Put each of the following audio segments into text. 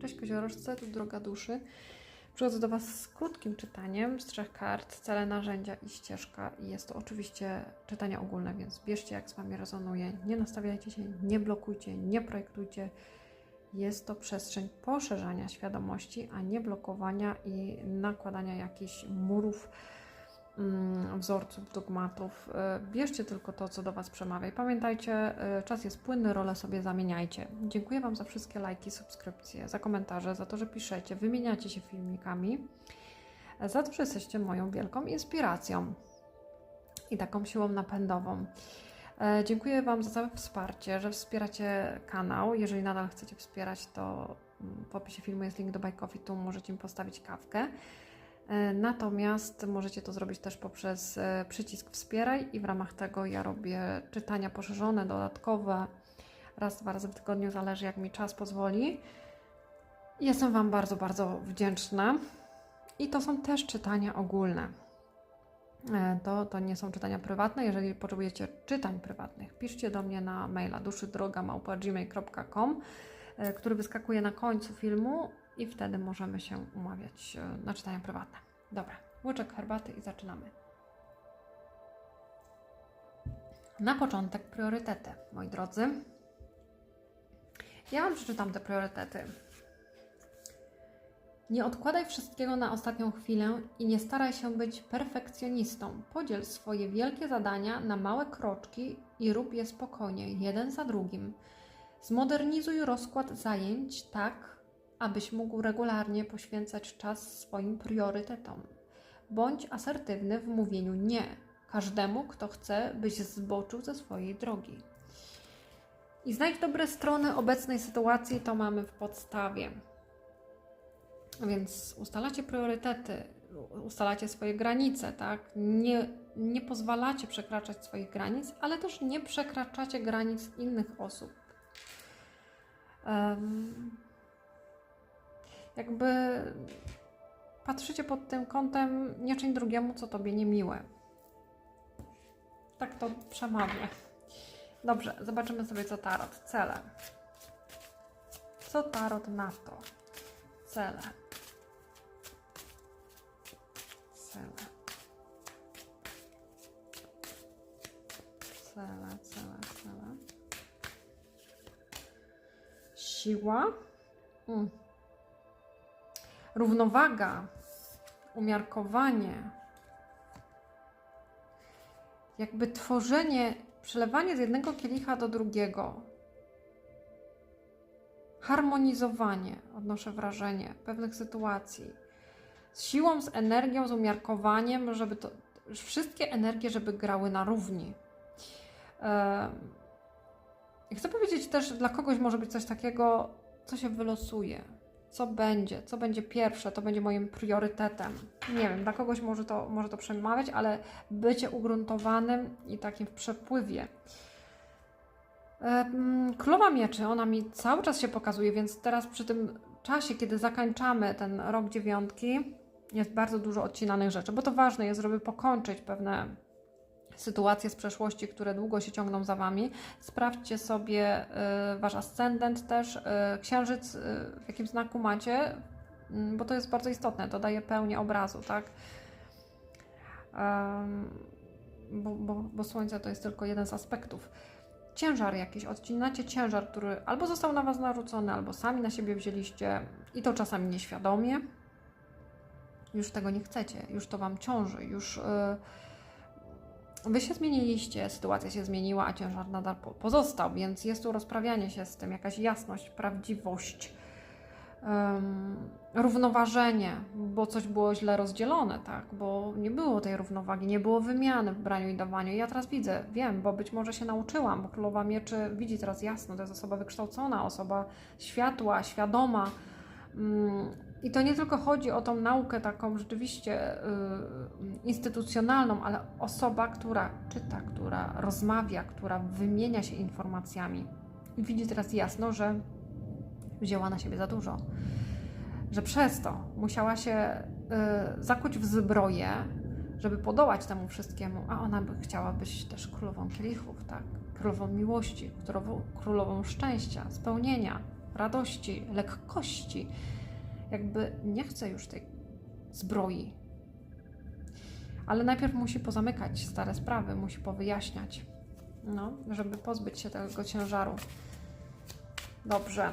Cześć koziorożce, tu Droga Duszy. Przychodzę do Was z krótkim czytaniem z trzech kart, cele, narzędzia i ścieżka. I jest to oczywiście czytanie ogólne, więc bierzcie jak z Wami rezonuje. Nie nastawiajcie się, nie blokujcie, nie projektujcie. Jest to przestrzeń poszerzania świadomości, a nie blokowania i nakładania jakichś murów, wzorców, dogmatów. E, Bierzcie tylko to, co do Was przemawia. I pamiętajcie, e, czas jest płynny, role sobie zamieniajcie. Dziękuję Wam za wszystkie lajki, subskrypcje, za komentarze, za to, że piszecie, wymieniacie się filmikami, e, za to, że jesteście moją wielką inspiracją i taką siłą napędową. Dziękuję Wam za całe wsparcie, że wspieracie kanał. Jeżeli nadal chcecie wspierać, to mm, w opisie filmu jest link do Coffee, tu możecie mi postawić kawkę. E, Natomiast możecie to zrobić też poprzez e, przycisk wspieraj i w ramach tego ja robię czytania poszerzone, dodatkowe, raz, dwa razy w tygodniu, zależy jak mi czas pozwoli. Jestem Wam bardzo, bardzo wdzięczna. I to są też czytania ogólne. E, To, to nie są czytania prywatne. Jeżeli potrzebujecie czytań prywatnych, piszcie do mnie na maila duszydroga.gmail.com, który wyskakuje na końcu filmu i wtedy możemy się umawiać e, na czytania prywatne. Dobra, łyczek herbaty i zaczynamy. Na początek priorytety, moi drodzy. Ja Wam przeczytam te priorytety. Nie odkładaj wszystkiego na ostatnią chwilę i nie staraj się być perfekcjonistą. Podziel swoje wielkie zadania na małe kroczki i rób je spokojnie, jeden za drugim. Zmodernizuj rozkład zajęć tak, abyś mógł regularnie poświęcać czas swoim priorytetom. Bądź asertywny w mówieniu nie każdemu, kto chce, byś zboczył ze swojej drogi. I znajdź dobre strony obecnej sytuacji, to mamy w podstawie. Więc ustalacie priorytety, ustalacie swoje granice, tak? Nie, nie pozwalacie przekraczać swoich granic, ale też nie przekraczacie granic innych osób. Em, jakby patrzycie pod tym kątem, nie czyń drugiemu, co tobie niemiłe. Tak to przemawia. Dobrze, zobaczymy sobie, co tarot. Cele. Co tarot na to? Cele. Cele. Cele, cele, cele. Siła. Mm. Równowaga. Umiarkowanie. Jakby tworzenie, przelewanie z jednego kielicha do drugiego. Harmonizowanie, odnoszę wrażenie, pewnych sytuacji z siłą, z energią, z umiarkowaniem, żeby to wszystkie energie, żeby grały na równi. Chcę powiedzieć też, dla kogoś może być coś takiego, co się wylosuje, co będzie, co będzie pierwsze, to będzie moim priorytetem. Nie wiem, dla kogoś może to, może to przemawiać, ale bycie ugruntowanym i takim w przepływie. Królowa Mieczy, ona mi cały czas się pokazuje, więc teraz przy tym czasie, kiedy zakończamy ten rok dziewiątki, jest bardzo dużo odcinanych rzeczy, bo to ważne jest, żeby pokończyć pewne sytuacje z przeszłości, które długo się ciągną za Wami. Sprawdźcie sobie y, Wasz ascendent też, y, księżyc, y, w jakim znaku macie, mm, bo to jest bardzo istotne, to daje pełnię obrazu, tak? Em, bo, bo, bo Słońce to jest tylko jeden z aspektów. Ciężar jakiś, odcinacie ciężar, który albo został na Was narzucony, albo sami na siebie wzięliście i to czasami nieświadomie. Już tego nie chcecie, już to Wam ciąży, już yy, Wy się zmieniliście, sytuacja się zmieniła, a ciężar nadal po- pozostał, więc jest tu rozprawianie się z tym, jakaś jasność, prawdziwość, em, równoważenie, bo coś było źle rozdzielone, tak? Bo nie było tej równowagi, nie było wymiany w braniu i dawaniu. I ja teraz widzę, wiem, bo być może się nauczyłam, bo Królowa Mieczy widzi teraz jasno, to jest osoba wykształcona, osoba światła, świadoma. I to nie tylko chodzi o tą naukę taką rzeczywiście y, instytucjonalną, ale osoba, która czyta, która rozmawia, która wymienia się informacjami widzi teraz jasno, że wzięła na siebie za dużo. Że przez to musiała się y, zakuć w zbroję, żeby podołać temu wszystkiemu, a ona by chciała być też królową kielichów, tak? Królową miłości, królową, królową szczęścia, spełnienia, radości, lekkości. Jakby nie chce już tej zbroi. Ale najpierw musi pozamykać stare sprawy, musi powyjaśniać, no, żeby pozbyć się tego ciężaru. Dobrze.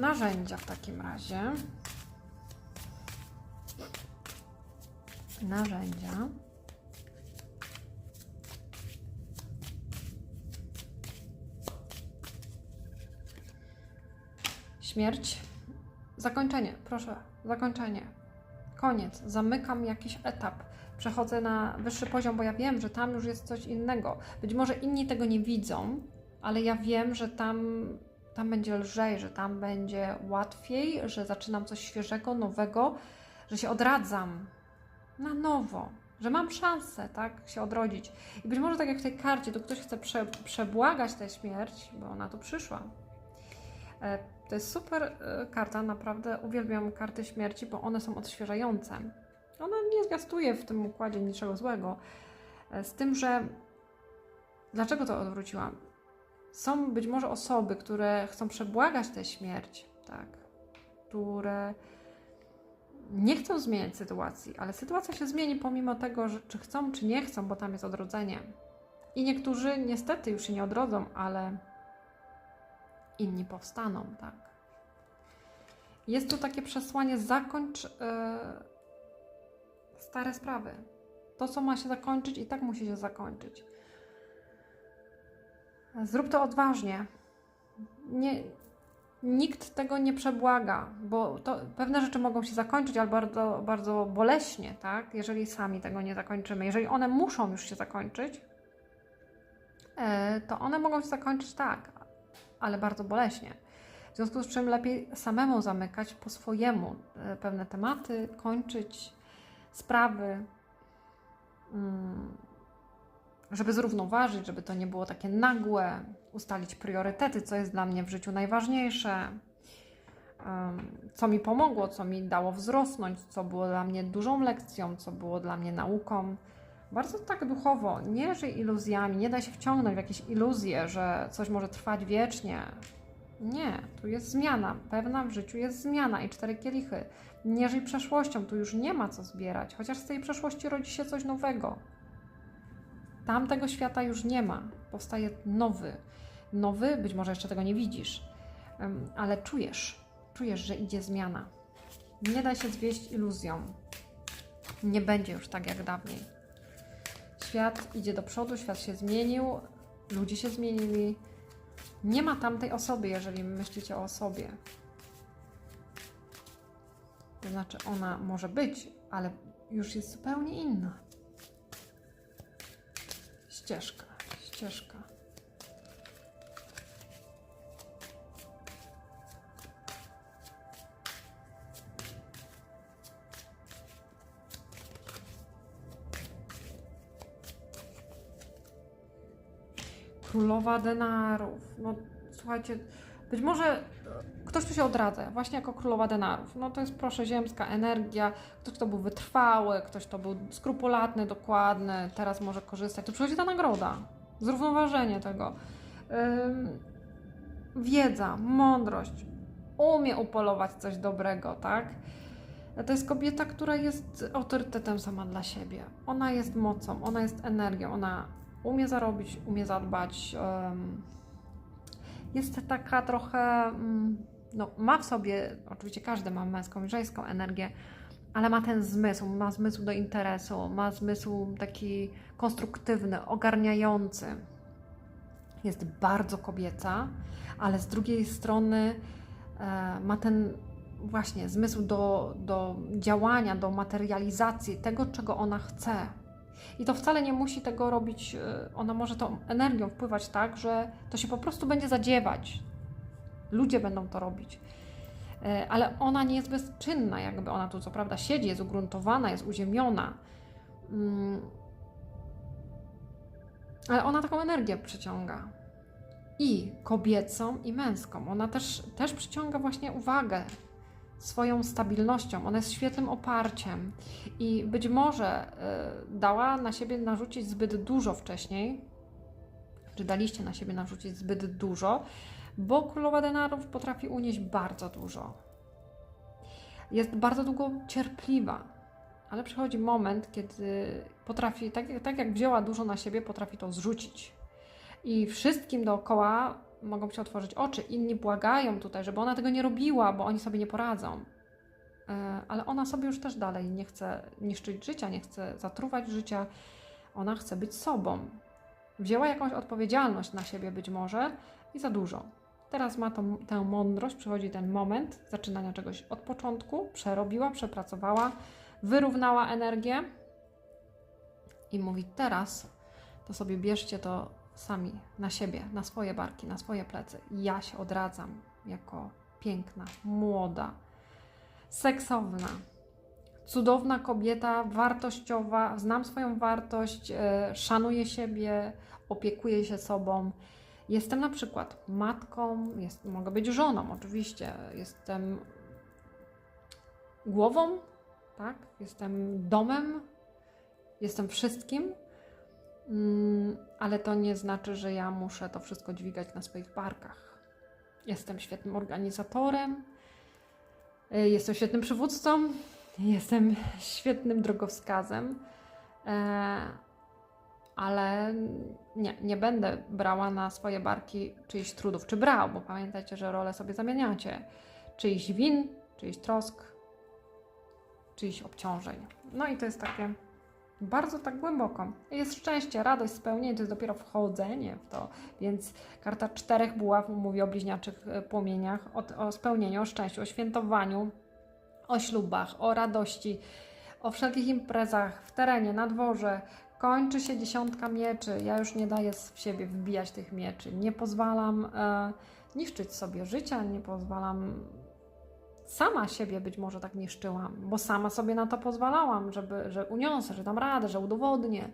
Narzędzia w takim razie. Narzędzia. Śmierć. Zakończenie, proszę, zakończenie. Koniec. Zamykam jakiś etap. Przechodzę na wyższy poziom, bo ja wiem, że tam już jest coś innego. Być może inni tego nie widzą, ale ja wiem, że tam, tam będzie lżej, że tam będzie łatwiej, że zaczynam coś świeżego, nowego, że się odradzam na nowo, że mam szansę, tak, się odrodzić. I być może tak jak w tej karcie, tu ktoś chce prze, przebłagać tę śmierć, bo ona tu przyszła. E, To jest super e, karta, naprawdę uwielbiam karty śmierci, bo one są odświeżające. Ona nie zwiastuje w tym układzie niczego złego. E, Z tym, że dlaczego to odwróciłam? Są być może osoby, które chcą przebłagać tę śmierć, tak, które nie chcą zmieniać sytuacji, ale sytuacja się zmieni pomimo tego, że czy chcą, czy nie chcą, bo tam jest odrodzenie. I niektórzy niestety już się nie odrodzą, ale inni powstaną, tak. Jest tu takie przesłanie: zakończ yy, stare sprawy. To, co ma się zakończyć, i tak musi się zakończyć. Zrób to odważnie. Nie, nikt tego nie przebłaga, bo to, pewne rzeczy mogą się zakończyć, ale bardzo, bardzo boleśnie, tak? Jeżeli sami tego nie zakończymy. Jeżeli one muszą już się zakończyć, e, to one mogą się zakończyć tak, ale bardzo boleśnie. W związku z czym lepiej samemu zamykać po swojemu e, pewne tematy, kończyć sprawy, mm, żeby zrównoważyć, żeby to nie było takie nagłe, ustalić priorytety, co jest dla mnie w życiu najważniejsze, co mi pomogło, co mi dało wzrosnąć, co było dla mnie dużą lekcją, co było dla mnie nauką. Bardzo tak duchowo, nie żyj iluzjami, nie daj się wciągnąć w jakieś iluzje, że coś może trwać wiecznie. Nie, tu jest zmiana, pewna w życiu jest zmiana i cztery kielichy. Nie żyj przeszłością, tu już nie ma co zbierać, chociaż z tej przeszłości rodzi się coś nowego. Tamtego świata już nie ma, powstaje nowy. Nowy, być może jeszcze tego nie widzisz, ale czujesz, czujesz, że idzie zmiana. Nie daj się zwieść iluzją. Nie będzie już tak jak dawniej. Świat idzie do przodu, świat się zmienił, ludzie się zmienili. Nie ma tamtej osoby, jeżeli myślicie o osobie. To znaczy, ona może być, ale już jest zupełnie inna. Ścieżka, ścieżka. Królowa denarów. No słuchajcie, być może ktoś tu się odradza, właśnie jako królowa denarów. No to jest proszę ziemska energia, ktoś kto był wytrwały, ktoś kto był skrupulatny, dokładny, teraz może korzystać. To przychodzi ta nagroda, zrównoważenie tego. Ym, wiedza, mądrość, umie upolować coś dobrego, tak? To jest kobieta, która jest autorytetem sama dla siebie. Ona jest mocą, ona jest energią, ona umie zarobić, umie zadbać. Jest taka trochę, mm, no, ma w sobie, oczywiście każdy ma męską i żeńską energię, ale ma ten zmysł, ma zmysł do interesu, ma zmysł taki konstruktywny, ogarniający. Jest bardzo kobieca, ale z drugiej strony e, ma ten właśnie zmysł do, do działania, do materializacji tego, czego ona chce. I to wcale nie musi tego robić, y, ona może tą energią wpływać tak, że to się po prostu będzie zadziewać. Ludzie będą to robić. Y, Ale ona nie jest bezczynna, jakby ona tu co prawda siedzi, jest ugruntowana, jest uziemiona. Mm. Ale ona taką energię przyciąga. I kobiecą, i męską. Ona też, też przyciąga właśnie uwagę. Swoją stabilnością, ona jest świetnym oparciem i być może y, dała na siebie narzucić zbyt dużo wcześniej, czy daliście na siebie narzucić zbyt dużo, bo królowa denarów potrafi unieść bardzo dużo. Jest bardzo długo cierpliwa, ale przychodzi moment, kiedy potrafi, tak, tak jak wzięła dużo na siebie, potrafi to zrzucić. I wszystkim dookoła mogą się otworzyć oczy. Inni błagają tutaj, żeby ona tego nie robiła, bo oni sobie nie poradzą. E, Ale ona sobie już też dalej nie chce niszczyć życia, nie chce zatruwać życia. Ona chce być sobą. Wzięła jakąś odpowiedzialność na siebie być może i za dużo. Teraz ma tą, tę mądrość, przychodzi ten moment zaczynania czegoś od początku, przerobiła, przepracowała, wyrównała energię i mówi teraz to sobie bierzcie to sami na siebie, na swoje barki, na swoje plecy. Ja się odradzam jako piękna, młoda, seksowna, cudowna kobieta, wartościowa, znam swoją wartość, e, szanuję siebie, opiekuję się sobą. Jestem na przykład matką, jest, mogę być żoną, oczywiście, jestem głową, tak? Jestem domem, jestem wszystkim, ale to nie znaczy, że ja muszę to wszystko dźwigać na swoich barkach. Jestem świetnym organizatorem, y, jestem świetnym przywódcą, jestem świetnym drogowskazem, e, ale nie, nie będę brała na swoje barki czyichś trudów, czy brał, bo pamiętajcie, że role sobie zamieniacie. Czyichś win, czyichś trosk, czyichś obciążeń. No i to jest takie bardzo tak głęboko. Jest szczęście, radość, spełnienie, to jest dopiero wchodzenie w to. Więc karta czterech buław mówi o bliźniaczych e, płomieniach, o, o spełnieniu, o szczęściu, o świętowaniu, o ślubach, o radości, o wszelkich imprezach w terenie, na dworze. Kończy się dziesiątka mieczy. Ja już nie daję w siebie wbijać tych mieczy. Nie pozwalam e, niszczyć sobie życia, nie pozwalam sama siebie być może tak niszczyłam, bo sama sobie na to pozwalałam, żeby, że uniosę, że dam radę, że udowodnię,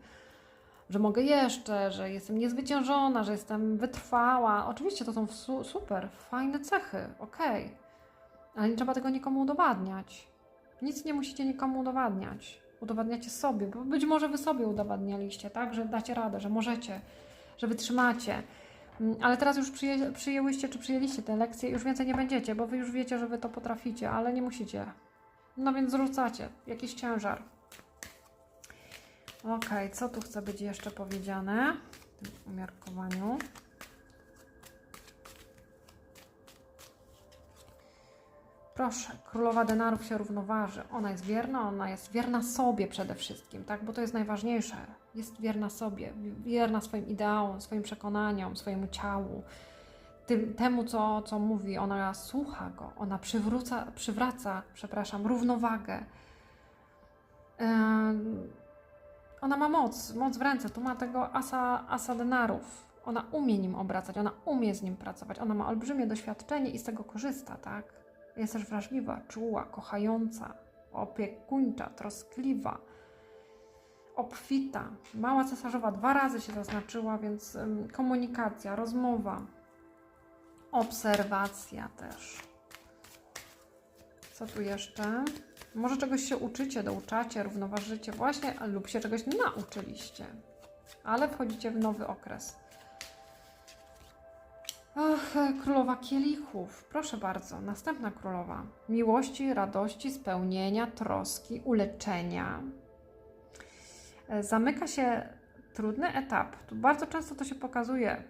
że mogę jeszcze, że jestem niezwyciężona, że jestem wytrwała. Oczywiście to są su super, fajne cechy, okej, okay. ale nie trzeba tego nikomu udowadniać. Nic nie musicie nikomu udowadniać. Udowadniacie sobie, bo być może wy sobie udowadnialiście, tak, że dacie radę, że możecie, że wytrzymacie. Mm, ale teraz już przyję, przyjęłyście, czy przyjęliście tę lekcję, już więcej nie będziecie, bo wy już wiecie, że wy to potraficie, ale nie musicie. No więc zrzucacie jakiś ciężar. Ok, co tu chce być jeszcze powiedziane w tym umiarkowaniu? Proszę, królowa denarów się równoważy. Ona jest wierna, ona jest wierna sobie przede wszystkim, tak? Bo to jest najważniejsze. Jest wierna sobie, wierna swoim ideałom, swoim przekonaniom, swojemu ciału, tym, temu, co, co mówi. Ona słucha go, ona przywróca, przywraca, przepraszam, równowagę. Yy, ona ma moc, moc w ręce. Tu ma tego asa, asa denarów. Ona umie nim obracać, ona umie z nim pracować, ona ma olbrzymie doświadczenie i z tego korzysta, tak? Jest też wrażliwa, czuła, kochająca, opiekuńcza, troskliwa, obfita. Mała cesarzowa dwa razy się zaznaczyła, więc komunikacja, rozmowa, obserwacja też. Co tu jeszcze? Może czegoś się uczycie, douczacie, równoważycie właśnie, lub się czegoś nauczyliście, ale wchodzicie w nowy okres. Ach, królowa kielichów. Proszę bardzo, następna królowa. Miłości, radości, spełnienia, troski, uleczenia. E, zamyka się trudny etap. Tu bardzo często to się pokazuje.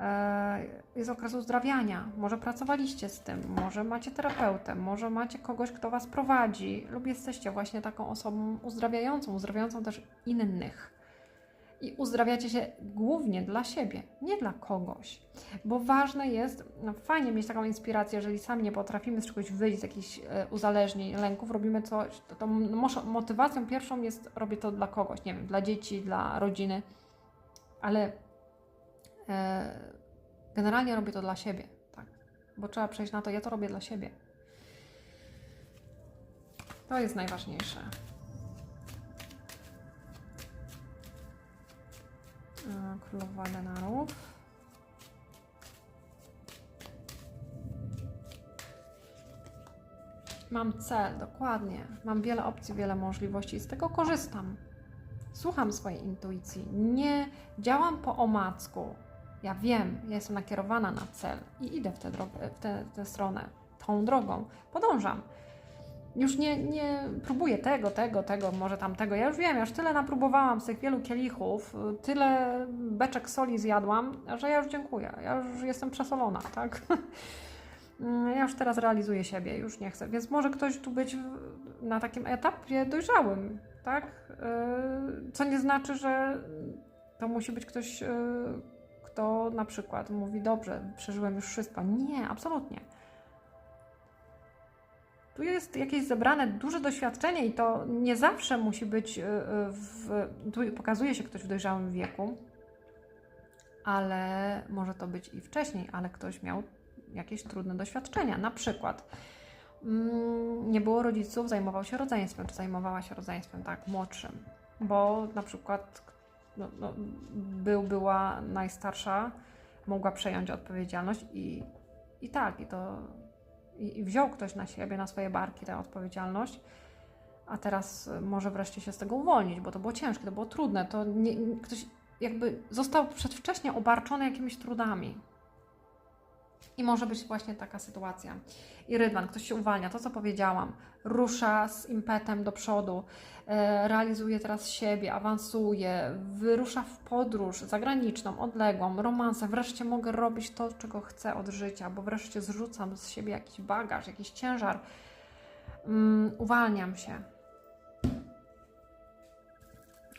E, jest okres uzdrawiania. Może pracowaliście z tym, może macie terapeutę, może macie kogoś, kto Was prowadzi, lub jesteście właśnie taką osobą uzdrawiającą, uzdrawiającą też innych i uzdrawiacie się głównie dla siebie, nie dla kogoś. Bo ważne jest, no fajnie mieć taką inspirację, jeżeli sami nie potrafimy z czegoś wyjść, z jakichś e, uzależnień, lęków, robimy coś, to, motywacją pierwszą jest, robię to dla kogoś, nie wiem, dla dzieci, dla rodziny, ale e, generalnie robię to dla siebie, tak, bo trzeba przejść na to, ja to robię dla siebie. To jest najważniejsze. Królowa denarów. Mam cel, dokładnie. Mam wiele opcji, wiele możliwości i z tego korzystam. Słucham swojej intuicji. Nie działam po omacku. Ja wiem, ja jestem nakierowana na cel i idę w tę drogę, w tę, tę stronę, tą drogą. Podążam. Już nie, nie próbuję tego, tego, tego, może tamtego. Ja już wiem, ja już tyle napróbowałam z tych wielu kielichów, tyle beczek soli zjadłam, że ja już dziękuję. Ja już jestem przesolona, tak? Ja już teraz realizuję siebie, już nie chcę. Więc może ktoś tu być na takim etapie dojrzałym, tak? Yy, Co nie znaczy, że to musi być ktoś, yy, kto na przykład mówi: Dobrze, przeżyłem już wszystko. Nie, absolutnie. Tu jest jakieś zebrane duże doświadczenie i to nie zawsze musi być yy, w. Tu pokazuje się ktoś w dojrzałym wieku, ale może to być i wcześniej, ale ktoś miał jakieś trudne doświadczenia. Na przykład mm, nie było rodziców, zajmował się rodzeństwem, czy zajmowała się rodzeństwem, tak, młodszym, bo na przykład no, no, był, była najstarsza, mogła przejąć odpowiedzialność i, i tak, i to i, i wziął ktoś na siebie, na swoje barki tę odpowiedzialność, a teraz może wreszcie się z tego uwolnić, bo to było ciężkie, to było trudne, to nie- ktoś jakby został przedwcześnie obarczony jakimiś trudami. I może być właśnie taka sytuacja. I rydwan, ktoś się uwalnia, to co powiedziałam, rusza z impetem do przodu, e, realizuje teraz siebie, awansuje, wyrusza w podróż zagraniczną, odległą, romansę. Wreszcie mogę robić to, czego chcę od życia, bo wreszcie zrzucam z siebie jakiś bagaż, jakiś ciężar. Mm, uwalniam się.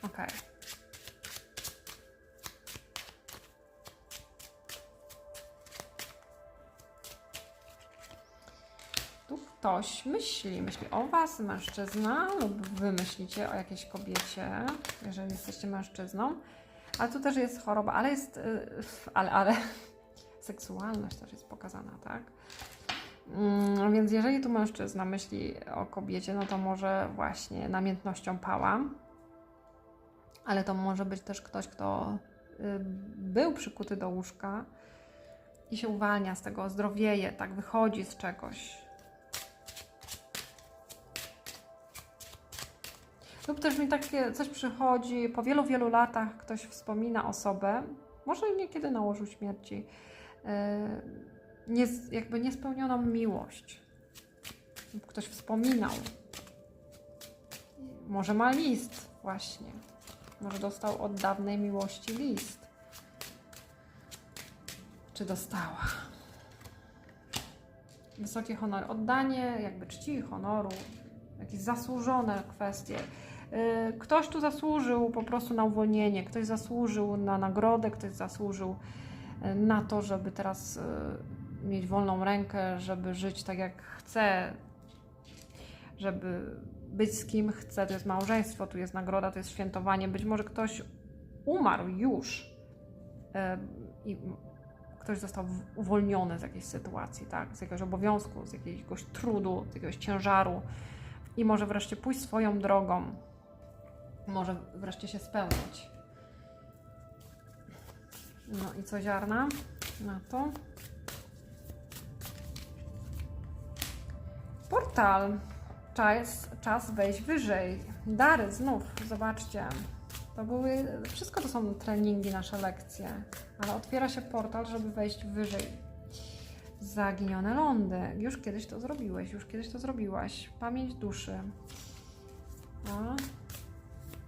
Okej. Tu ktoś myśli, myśli o Was, mężczyzna, lub Wy myślicie o jakiejś kobiecie, jeżeli jesteście mężczyzną. Ale tu też jest choroba, ale jest, y, ale, ale seksualność też jest pokazana, tak? Mm, Więc jeżeli tu mężczyzna myśli o kobiecie, no to może właśnie namiętnością pała, ale to może być też ktoś, kto y, był przykuty do łóżka i się uwalnia z tego, zdrowieje, tak, wychodzi z czegoś. Lub też mi takie coś przychodzi, po wielu, wielu latach ktoś wspomina osobę, może niekiedy na łożu śmierci, yy, nie, jakby niespełnioną miłość. Lub Ktoś wspominał. Może ma list właśnie. Może dostał od dawnej miłości list. Czy dostała? Wysokie honory. Oddanie jakby czci honoru. Jakieś zasłużone kwestie. Yy, Ktoś tu zasłużył po prostu na uwolnienie, ktoś zasłużył na nagrodę, ktoś zasłużył yy, na to, żeby teraz yy, mieć wolną rękę, żeby żyć tak jak chce, żeby być z kim chce. To jest małżeństwo, tu jest nagroda, to jest świętowanie. Być może ktoś umarł już i ktoś został uwolniony z jakiejś sytuacji, tak? z jakiegoś obowiązku, z jakiegoś trudu, z jakiegoś ciężaru i może wreszcie pójść swoją drogą. Może wreszcie się spełnić. No i co ziarna na to? Portal. Czas, czas wejść wyżej. Dary znów, zobaczcie. To były, wszystko to są treningi, nasze lekcje, ale otwiera się portal, żeby wejść wyżej. Zaginione lądy. Już kiedyś to zrobiłeś, już kiedyś to zrobiłaś. Pamięć duszy. A,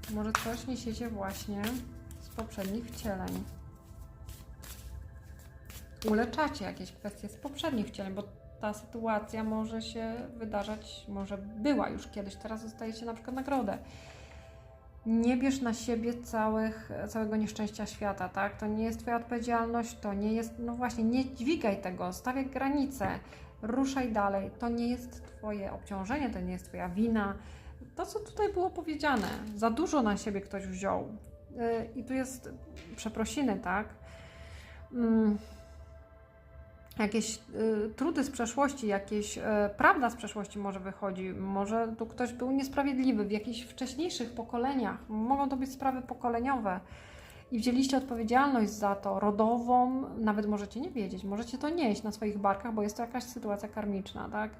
może coś niesiecie właśnie z poprzednich wcieleń. Uleczacie jakieś kwestie z poprzednich wcieleń, bo ta sytuacja może się wydarzać, może była już kiedyś, teraz dostajecie na przykład nagrodę. Nie bierz na siebie całych, całego nieszczęścia świata, tak? To nie jest Twoja odpowiedzialność, to nie jest, no właśnie, nie dźwigaj tego, stawiaj granice, ruszaj dalej. To nie jest Twoje obciążenie, to nie jest Twoja wina. To, co tutaj było powiedziane, za dużo na siebie ktoś wziął. Yy, I tu jest przeprosiny, tak? Mm, jakieś y, trudy z przeszłości, jakieś y, prawda z przeszłości może wychodzi, może tu ktoś był niesprawiedliwy w jakichś wcześniejszych pokoleniach, mogą to być sprawy pokoleniowe i wzięliście odpowiedzialność za to rodową, nawet możecie nie wiedzieć, możecie to nieść na swoich barkach, bo jest to jakaś sytuacja karmiczna, tak?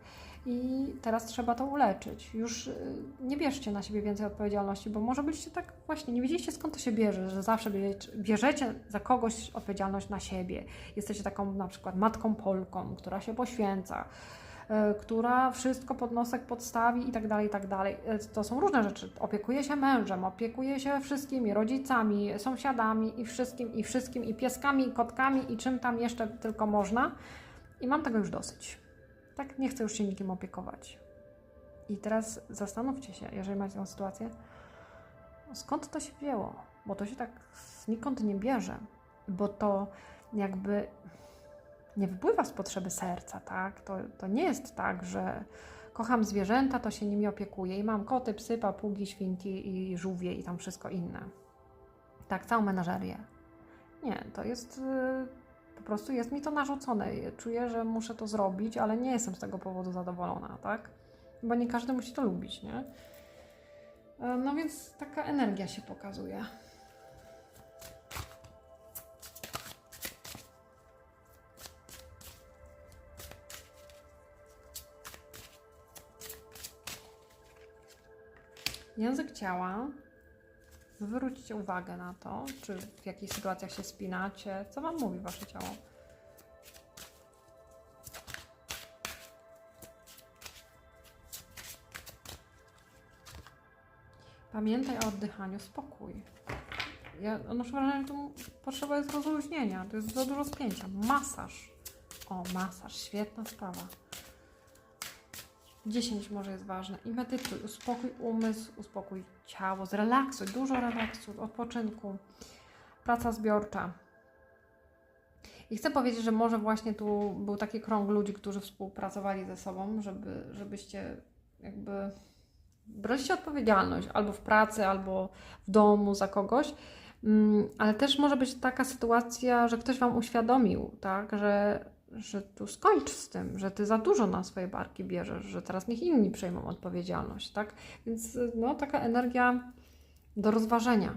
I teraz trzeba to uleczyć. Już y, nie bierzcie na siebie więcej odpowiedzialności, bo może byście tak właśnie nie wiedzieliście skąd to się bierze, że zawsze bie- bierzecie za kogoś odpowiedzialność na siebie. Jesteście taką na przykład matką Polką, która się poświęca, y, która wszystko pod nosek podstawi i tak dalej, i tak dalej. Y, To są różne rzeczy. Opiekuje się mężem, opiekuje się wszystkimi, rodzicami, sąsiadami i wszystkim, i wszystkim, i pieskami, i kotkami, i czym tam jeszcze tylko można. I mam tego już dosyć. Tak, nie chcę już się nikim opiekować. I teraz zastanówcie się, jeżeli macie tą sytuację, skąd to się wzięło? Bo to się tak znikąd nie bierze, bo to jakby nie wypływa z potrzeby serca, tak? To, to nie jest tak, że kocham zwierzęta, to się nimi opiekuję i mam koty, psy, papugi, świnki i żółwie i tam wszystko inne. Tak, całą menażerię. Nie, to jest y, po prostu jest mi to narzucone. Czuję, że muszę to zrobić, ale nie jestem z tego powodu zadowolona, tak? Bo nie każdy musi to lubić, nie? E, No więc taka energia się pokazuje. Język ciała. Zwróćcie uwagę na to, czy w jakich sytuacjach się spinacie, co Wam mówi Wasze ciało. Pamiętaj o oddychaniu, spokój. Ja odnoszę wrażenie, że tu potrzeba jest rozluźnienia, to jest za dużo spięcia. Masaż. O, masaż, świetna sprawa. 10 może jest ważne. I medytuj, uspokój umysł, uspokój ciało, zrelaksuj, dużo relaksu, odpoczynku, praca zbiorcza. I chcę powiedzieć, że może właśnie tu był taki krąg ludzi, którzy współpracowali ze sobą, żeby, żebyście jakby braliście odpowiedzialność albo w pracy, albo w domu za kogoś. Mm, Ale też może być taka sytuacja, że ktoś Wam uświadomił, tak, że, że tu skończ z tym, że Ty za dużo na swoje barki bierzesz, że teraz niech inni przejmą odpowiedzialność, tak? Więc no, taka energia do rozważenia.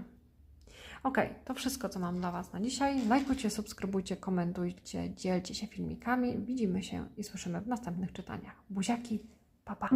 Ok, to wszystko, co mam dla Was na dzisiaj. Lajkujcie, subskrybujcie, komentujcie, dzielcie się filmikami. Widzimy się i słyszymy w następnych czytaniach. Buziaki, pa pa!